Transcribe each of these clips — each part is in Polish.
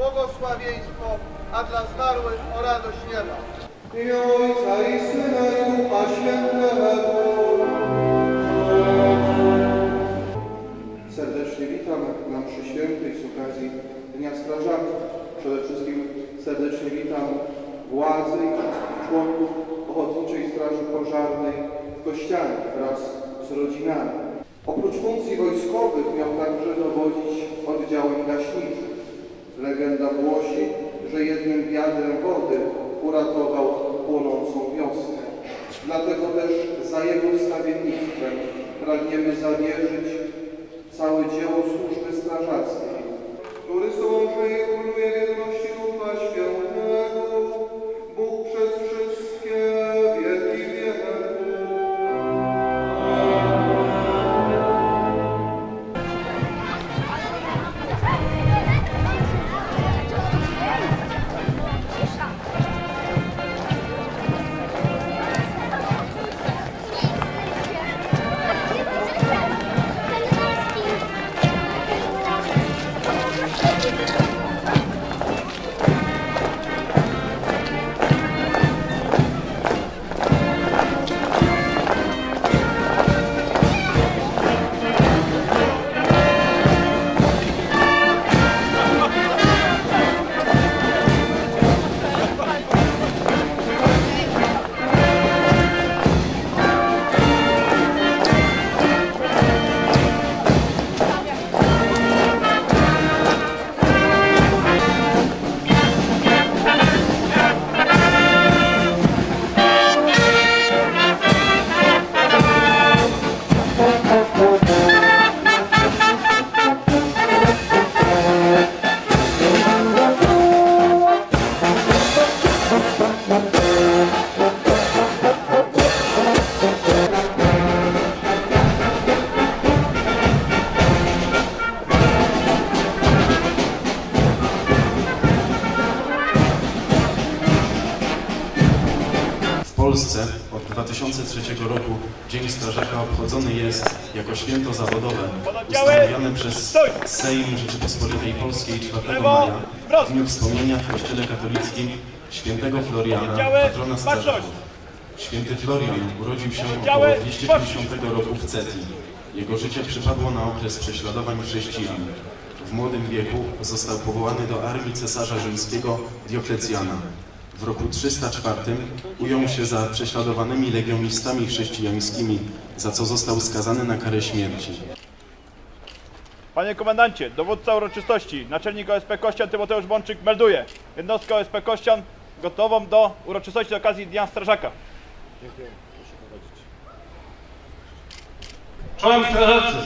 błogosławieństwo, a dla zmarłych o radość nieba. W imię Ojca i Syna i Ducha Świętego. Serdecznie witam na mszy świętej z okazji Dnia Strażaka. Przede wszystkim serdecznie witam władzy i wszystkich członków Ochotniczej Straży Pożarnej w Kościanie wraz z rodzinami. Oprócz funkcji wojskowych miał także dowodzić oddziałem gaśniczym. Legenda głosi, że jednym wiadrem wody uratował płonącą wiosnę. Dlatego też za jego wstawiennictwem pragniemy zawierzyć całe dzieło służby strażackiej, 2003 roku Dzień Strażaka obchodzony jest jako święto zawodowe ustanowione przez Sejm Rzeczypospolitej Polskiej 4 maja w dniu wspomnienia w Kościele Katolickim świętego Floriana, patrona strażaków. Święty Florian urodził się około 250 roku w Cetii. Jego życie przypadło na okres prześladowań chrześcijan. W młodym wieku został powołany do armii cesarza rzymskiego Dioklecjana. W roku 304 ujął się za prześladowanymi legionistami chrześcijańskimi, za co został skazany na karę śmierci. Panie komendancie, dowódca uroczystości, naczelnik OSP Kościan Tymoteusz Bączyk melduje. Jednostka OSP Kościan gotową do uroczystości z okazji Dnia Strażaka. Czołem strażacy!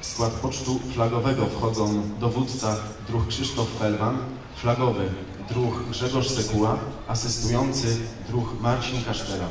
W skład pocztu flagowego wchodzą dowódca druh Krzysztof Felwan, flagowy druh Grzegorz Sekuła, asystujący druh Marcin Kasztera.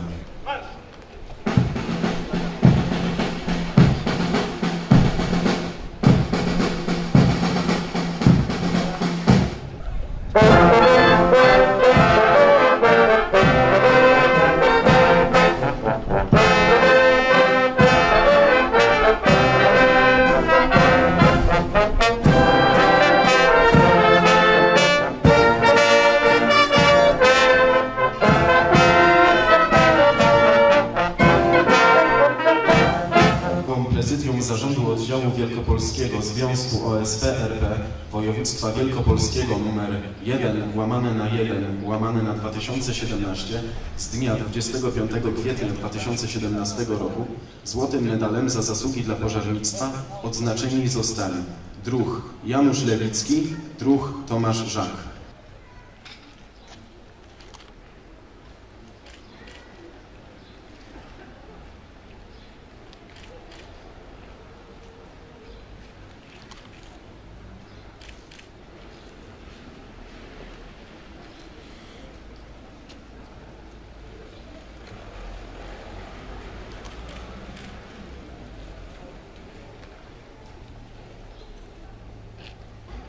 Prezydium Zarządu Oddziału Wielkopolskiego Związku OSP RP Województwa Wielkopolskiego nr 1 łamane na 1 łamane na 2017 z dnia 25 kwietnia 2017 roku złotym medalem za zasługi dla pożarnictwa odznaczeni zostali druh Janusz Lewicki, druh Tomasz Żak.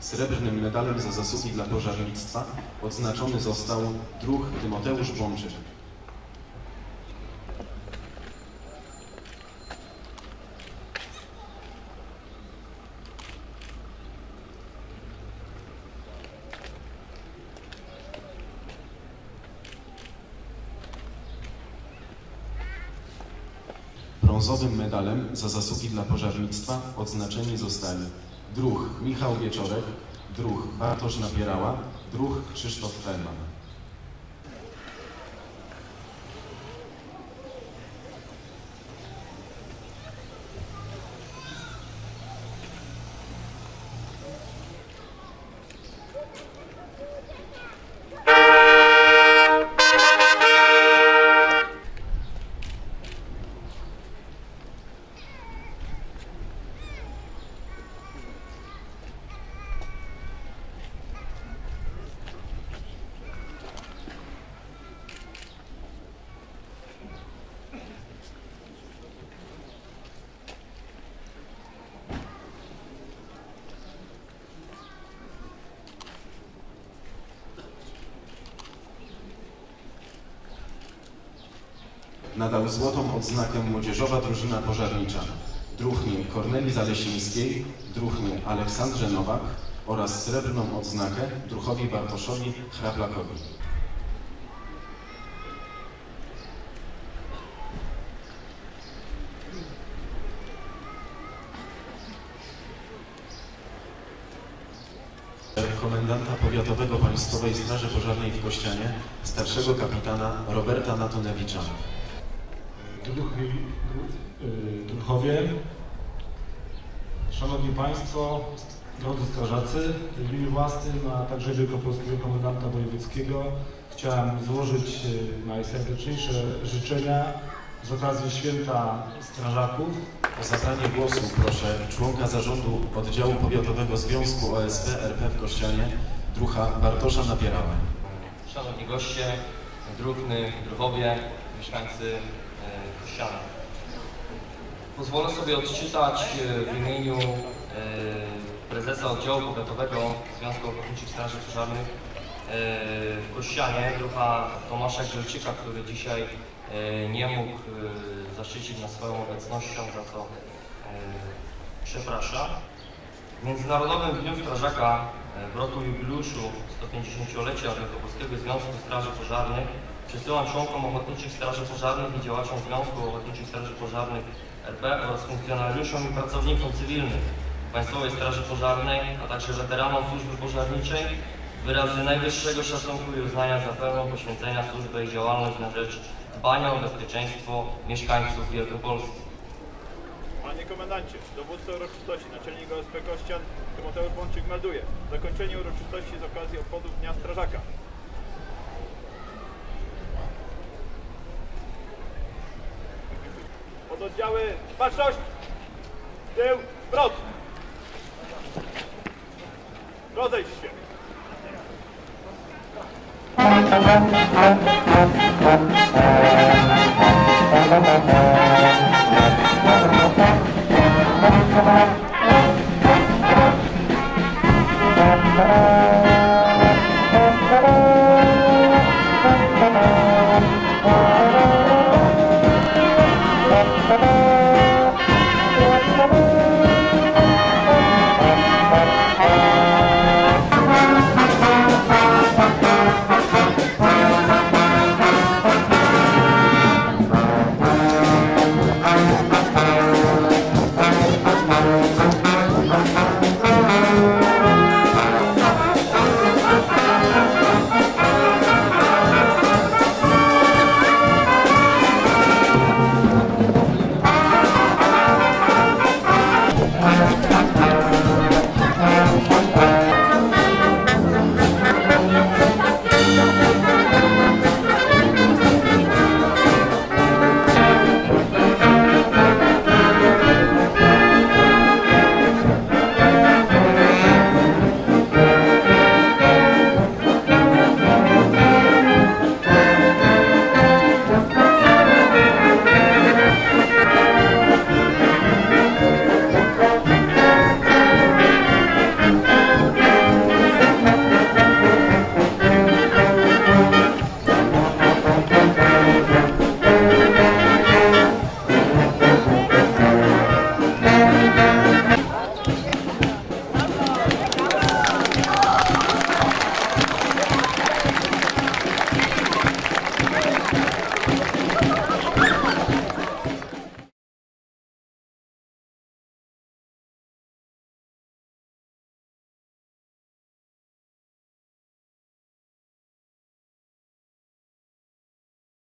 Srebrnym medalem za zasługi dla pożarnictwa odznaczony został druh Tymoteusz Bączyk. brązowym medalem za zasługi dla pożarnictwa odznaczeni zostali druh Michał Wieczorek, druh Bartosz Napierała, druh Krzysztof Felman. Nadał złotą odznakę Młodzieżowa Drużyna Pożarnicza druhnie Korneli Zalesińskiej, druhnie Aleksandrze Nowak oraz srebrną odznakę druhowi Bartoszowi Hraplakowi. komendanta powiatowego Państwowej Straży Pożarnej w Kościanie, starszego kapitana Roberta Natonewicza. Druchy, y, druchowie, Szanowni Państwo, drodzy strażacy, w imieniu własnym, a także Wielkopolskiego Komendanta Wojewódzkiego chciałem złożyć y, najserdeczniejsze życzenia z okazji Święta Strażaków. O zabranie głosu proszę członka zarządu oddziału powiatowego Związku OSP RP w Kościanie, drucha Bartosza Napierała. Szanowni goście, druhny, druhowie, mieszkańcy Pozwolę sobie odczytać e, w imieniu e, prezesa oddziału powiatowego Związku Ochotniczych Straży Pożarnych e, w Kościanie, druha Tomasza Grzelczyka, który dzisiaj nie mógł zaszczycić nas swoją obecnością, za co przepraszam. W Międzynarodowym Dniu Strażaka w roku jubileuszu 150-lecia Wielkopolskiego Związku Straży Pożarnych przesyłam członkom Ochotniczych Straży Pożarnych i działaczom Związku Ochotniczych Straży Pożarnych RP oraz funkcjonariuszom i pracownikom cywilnym Państwowej Straży Pożarnej, a także weteranom służby pożarniczej wyrazy najwyższego szacunku i uznania za pełną poświęcenia służbę i działalność na rzecz dbania o bezpieczeństwo mieszkańców Wielkopolski. Panie komendancie, dowódca uroczystości, naczelnik OSP Kościan, Tymoteusz Bączyk melduje. Zakończenie uroczystości z okazji obchodów Dnia Strażaka. oddziały, baczność, tył, wrot. Rozejść się.